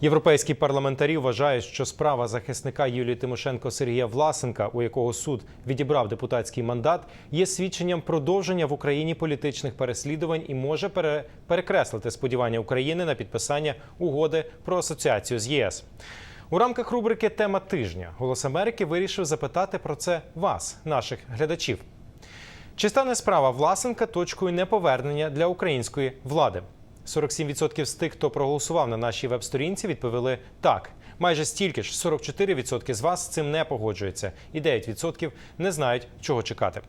Європейські парламентарі вважають, що справа захисника Юлії Тимошенко Сергія Власенка, у якого суд відібрав депутатський мандат, є свідченням продовження в Україні політичних переслідувань і може пере- перекреслити сподівання України на підписання угоди про асоціацію з ЄС. У рамках рубрики Тема тижня Голос Америки вирішив запитати про це вас, наших глядачів. Чи стане справа Власенка точкою неповернення для української влади? 47% з тих, хто проголосував на нашій веб-сторінці, відповіли так. Майже стільки ж 44% з вас з цим не погоджуються, і 9% не знають, чого чекати.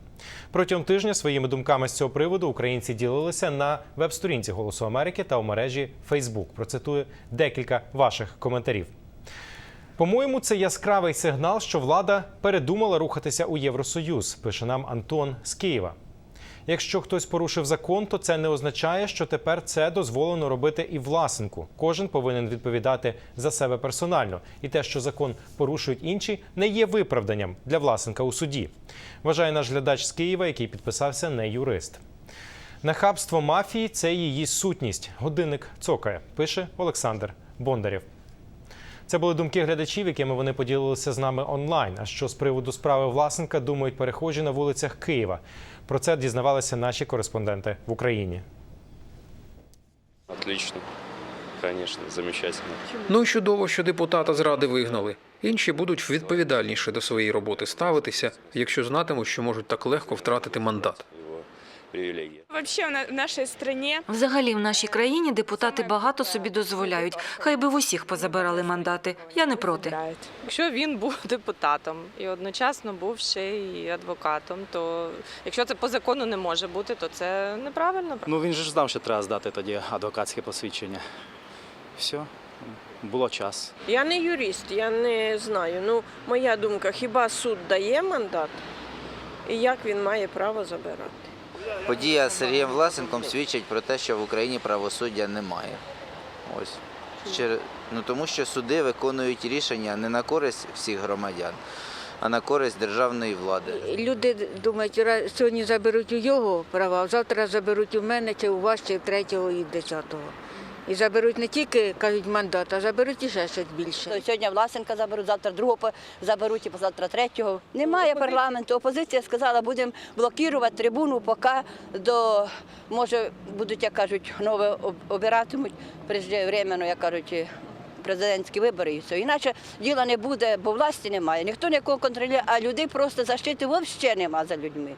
Протягом тижня своїми думками з цього приводу українці ділилися на веб-сторінці Голосу Америки та у мережі Facebook. Процитую декілька ваших коментарів. По-моєму, це яскравий сигнал, що влада передумала рухатися у Євросоюз, пише нам Антон з Києва. Якщо хтось порушив закон, то це не означає, що тепер це дозволено робити і власенку. Кожен повинен відповідати за себе персонально, і те, що закон порушують інші, не є виправданням для власенка у суді. Вважає наш глядач з Києва, який підписався не юрист. Нахабство мафії це її сутність. Годинник цокає, пише Олександр Бондарєв. Це були думки глядачів, якими вони поділилися з нами онлайн. А що з приводу справи Власенка думають перехожі на вулицях Києва? Про це дізнавалися наші кореспонденти в Україні. Отлично. Конечно, замечательно. Ну і чудово, що депутата з ради вигнали. Інші будуть відповідальніше до своєї роботи ставитися, якщо знатимуть, що можуть так легко втратити мандат. Вообще в на- в стране Взагалі, в нашій країні депутати багато собі дозволяють. Хай би в усіх позабирали мандати. Я не проти. Якщо він був депутатом і одночасно був ще й адвокатом, то якщо це по закону не може бути, то це неправильно. Ну він же ж знав, що треба здати тоді адвокатське посвідчення. Все, було час. Я не юрист, я не знаю. Ну, моя думка, хіба суд дає мандат? І як він має право забирати? Подія з Сергієм Власенком свідчить про те, що в Україні правосуддя немає. Ось. Ну, тому що суди виконують рішення не на користь всіх громадян, а на користь державної влади. Люди думають, сьогодні заберуть у його права, а завтра заберуть у мене, чи у вас, чи у третього і десятого. І заберуть не тільки, кажуть, мандат, а заберуть і ще щось більше. Сьогодні Власенка заберуть, завтра другого заберуть, і завтра третього. Немає парламенту. Опозиція сказала, будемо блокувати трибуну, поки до може будуть, як кажуть, нове об- обиратимуть преждевременно, як кажуть. Президентські вибори і все. Іначе діла не буде, бо власті немає. Ніхто нікого контролює, а людей просто защити взагалі немає за людьми.